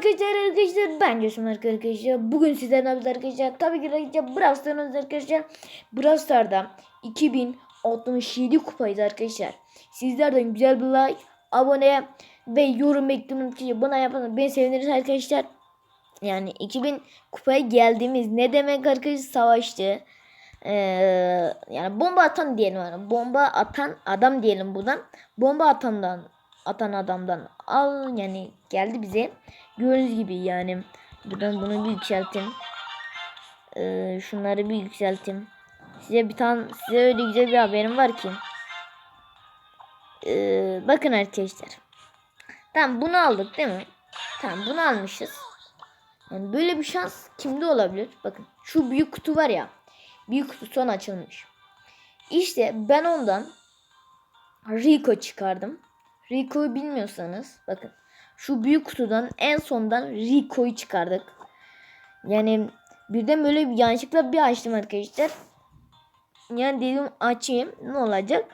arkadaşlar arkadaşlar ben Coşum arkadaşlar. Bugün sizlerle beraber arkadaşlar. Tabii ki arkadaşlar Brawl Stars'ınız arkadaşlar. Brawl Stars'da 2067 kupayız arkadaşlar. Sizlerden güzel bir like, abone ve yorum bekliyorum ki bana yapanı beni seviniriz arkadaşlar. Yani 2000 kupaya geldiğimiz ne demek arkadaşlar savaştı. Ee, yani bomba atan diyelim yani bomba atan adam diyelim buradan bomba atandan atan adamdan al yani geldi bize gördüğünüz gibi yani buradan bunu bir yükselttim ee, şunları bir yükselttim size bir tane size öyle güzel bir haberim var ki. Ee, bakın arkadaşlar. Tamam bunu aldık değil mi? Tamam bunu almışız. Yani böyle bir şans kimde olabilir? Bakın şu büyük kutu var ya. Büyük kutu son açılmış. İşte ben ondan Rico çıkardım. Rico'yu bilmiyorsanız bakın şu büyük kutudan en sondan Rico'yu çıkardık. Yani birden böyle yanlışlıkla bir açtım arkadaşlar. Yani dedim açayım ne olacak?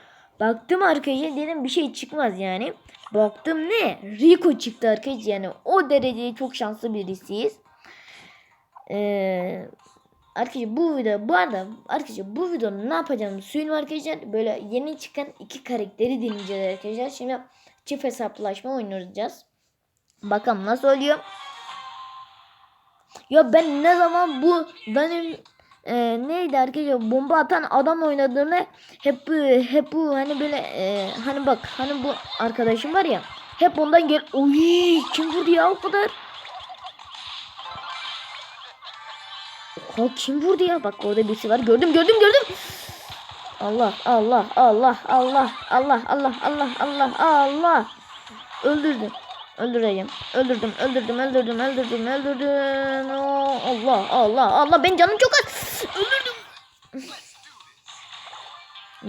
Baktım arkadaşlar dedim bir şey çıkmaz yani. Baktım ne? Rico çıktı arkadaşlar yani o derecede çok şanslı birisiyiz. Ee, arkadaşlar bu video bu arada arkadaşlar bu videonun ne yapacağımı söyleyeyim arkadaşlar. Böyle yeni çıkan iki karakteri deneyeceğiz arkadaşlar. Şimdi çift hesaplaşma oynayacağız. Bakalım nasıl oluyor. Ya ben ne zaman bu benim e, neydi arkadaşlar bomba atan adam oynadığını hep hep bu hani böyle e, hani bak hani bu arkadaşım var ya hep ondan gel oy kim vurdu ya o kadar? Oha, kim vurdu ya? Bak orada birisi var. Gördüm gördüm gördüm. Allah Allah Allah Allah Allah Allah Allah Allah Allah. Öldürdüm öldüreyim. Öldürdüm öldürdüm öldürdüm öldürdüm öldürdüm. Oo, Allah Allah Allah. Ben canım çok az. Öldürdüm.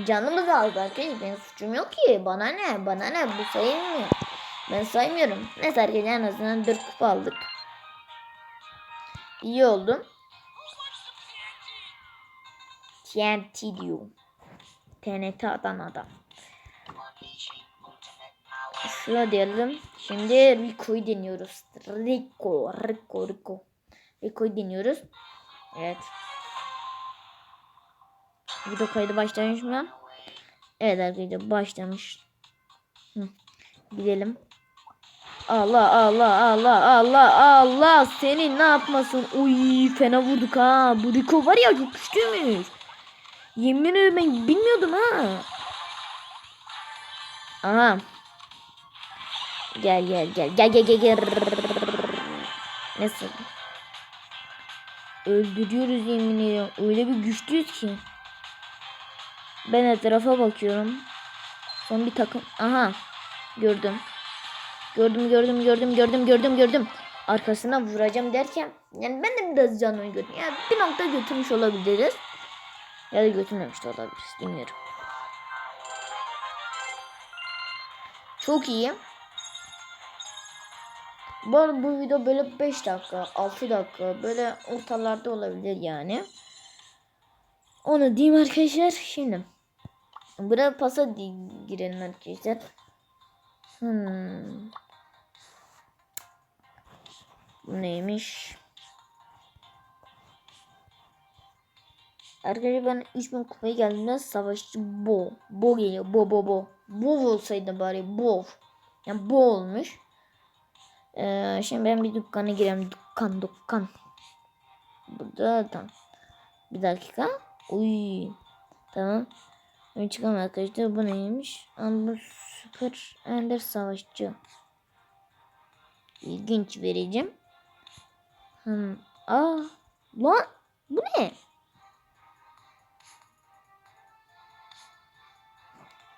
Canımız aldı arkadaşlar benim suçum yok ki. Bana ne? Bana ne? Bu sayılmıyor. Ben saymıyorum. Neyse arkadaşlar en azından 4 kupa aldık. İyi oldu. TNT diyor. TNT atan adam. Şuna diyelim. Şimdi Rico'yu deniyoruz. Rico, Rico, Rico. Rico'yu deniyoruz. Evet. Video kaydı başlamış mı? Evet arkadaşlar başlamış. Hı. Gidelim. Allah Allah Allah Allah Allah senin ne yapmasın? Uy fena vurduk ha. Bu Rico var ya çok güçlüymüş. Yemin ederim ben bilmiyordum ha. Aha. Gel gel gel gel gel gel gel. Nasıl? Öldürüyoruz yemin ediyorum. Öyle bir güçlüyüz ki. Ben etrafa bakıyorum. Son bir takım. Aha. Gördüm. Gördüm gördüm gördüm gördüm gördüm gördüm. Arkasına vuracağım derken yani ben de biraz canını gördüm. Yani bir nokta götürmüş olabiliriz. Ya da götürmemiş de olabiliriz. Bilmiyorum. Çok iyi. Bu arada bu video böyle 5 dakika, 6 dakika böyle ortalarda olabilir yani. Onu diyeyim arkadaşlar. Şimdi buraya pasa girelim arkadaşlar. Hmm. Bu neymiş? Arkadaşlar ben 3000 kupaya geldiğimde savaşçı Bo. Bo geliyor. Bo bo bo. Bo olsaydı bari Bo. Yani Bo olmuş. Ee, şimdi ben bir dükkana gireyim. Dükkan dükkan. Burada tamam. Bir dakika. Uy. Tamam. Ben çıkalım arkadaşlar. Bu neymiş? Ama bu süper ender savaşçı. İlginç vereceğim. Hmm. Aa. Lan. Bu ne?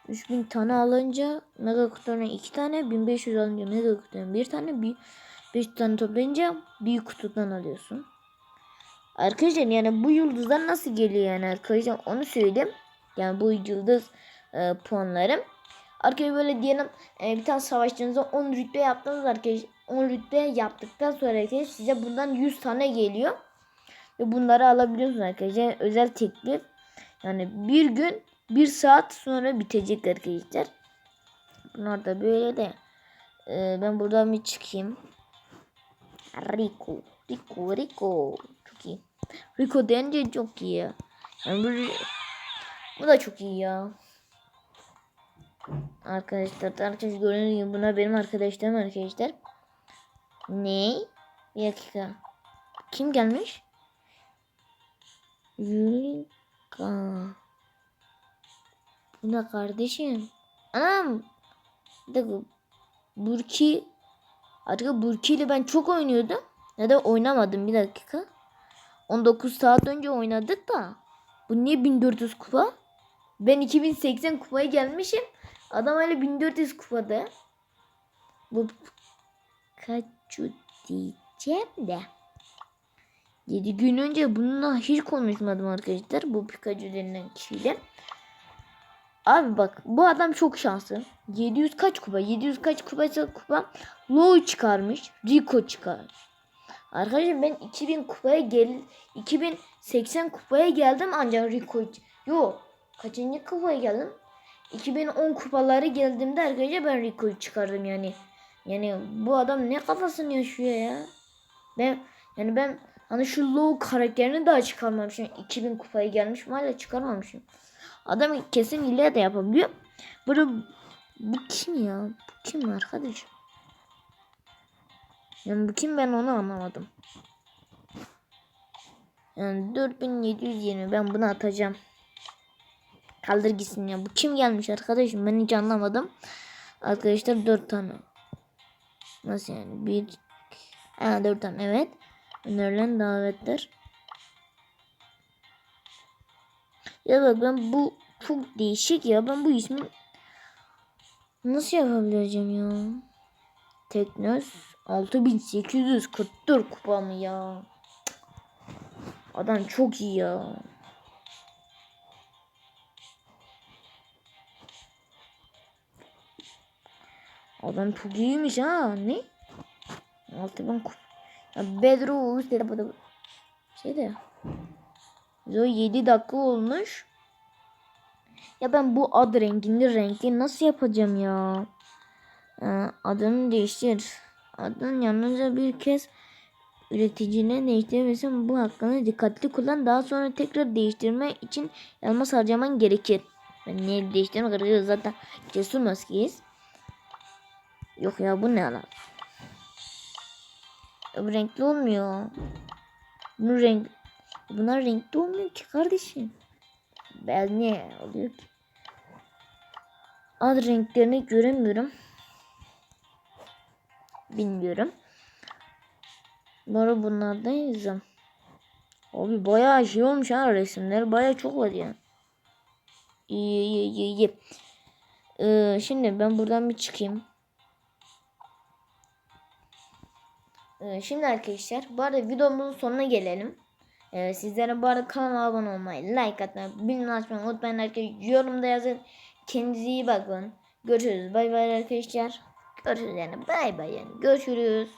3000 tane alınca mega kutudan 2 tane 1500 alınca mega kutudan 1 tane bir 5 tane toplayınca büyük kutudan alıyorsun. Arkadaşlar yani bu yıldızlar nasıl geliyor yani arkadaşlar onu söyleyeyim. Yani bu yıldız e, puanları. Arkadaşlar böyle diyelim e, bir tane savaşçınıza 10 rütbe yaptınız arkadaşlar. 10 rütbe yaptıktan sonra size bundan 100 tane geliyor. Ve bunları alabiliyorsunuz arkadaşlar. Özel teklif. Yani bir gün bir saat sonra bitecek arkadaşlar. Bunlar da böyle de. Ee, ben buradan bir çıkayım. Rico. Rico. Rico. Çok iyi. Rico deyince çok iyi ya. Yani bu, bu da çok iyi ya. Arkadaşlar arkadaşlar gördüğünüz gibi bunlar benim arkadaşlarım arkadaşlar. Ne? Bir dakika. Kim gelmiş? Yulika. Ne kardeşim? Anam. Bir. Burki. Artık Burki ile ben çok oynuyordum. Ya da oynamadım bir dakika. 19 saat önce oynadık da. Bu niye 1400 kupa? Ben 2080 kupaya gelmişim. Adam hala 1400 kupada. Bu kaçu diyeceğim de. 7 gün önce bununla hiç konuşmadım arkadaşlar. Bu Pikachu denilen kişiyle. Abi bak bu adam çok şanslı. 700 kaç kupa? 700 kaç kupaysa kupa. Low çıkarmış. Rico çıkarmış. Arkadaşlar ben 2000 kupaya gel 2080 kupaya geldim ancak Rico Yo kaçıncı kupaya geldim? 2010 kupaları geldiğimde arkadaşlar ben Rico'yu çıkardım yani. Yani bu adam ne kafasını yaşıyor ya. Ben yani ben hani şu low karakterini daha çıkarmamışım. 2000 kupaya gelmişim hala çıkarmamışım. Adam kesin hile de yapabiliyor. Bunu bu kim ya? Bu kim arkadaşım? Yani bu kim ben onu anlamadım. Yani 4720 ben bunu atacağım. Kaldır gitsin ya. Bu kim gelmiş arkadaşım? Ben hiç anlamadım. Arkadaşlar 4 tane. Nasıl yani? 1 Ha 4 tane evet. Önerilen davetler. Ya bak ben bu çok değişik ya. Ben bu ismi nasıl yapabileceğim ya? Teknos 6844 kupa mı ya? Adam çok iyi ya. Adam çok iyiymiş ha. Ne? Altı ben kup. Ya Bedro şey de. Zo 7 dakika olmuş. Ya ben bu ad rengini renkli nasıl yapacağım ya? Ee, adını değiştir. Adın yalnızca bir kez üreticine değiştirmesen bu hakkını dikkatli kullan. Daha sonra tekrar değiştirme için elmas harcaman gerekir. Ben niye değiştirmek gerekiyor zaten cesur maskeyiz. Yok ya bu ne lan? Bu renkli olmuyor. Bu renk Bunlar renkli olmuyor ki kardeşim. Ben ne oluyor ki? Ad renklerini göremiyorum. Bilmiyorum. Bana bunlardan yazacağım. Abi bayağı şey olmuş ha resimler. Bayağı çok var ya. İyi iyi iyi iyi. Ee, şimdi ben buradan bir çıkayım. Ee, şimdi arkadaşlar bu arada videomuzun sonuna gelelim. Ee, sizlere bu arada kanala abone olmayı, like atmayı, bildirim açmayı unutmayın arkadaşlar. Yorumda yazın. Kendinize iyi bakın. Görüşürüz. Bay bay arkadaşlar. Görüşürüz yani. Bay bay yani. Görüşürüz.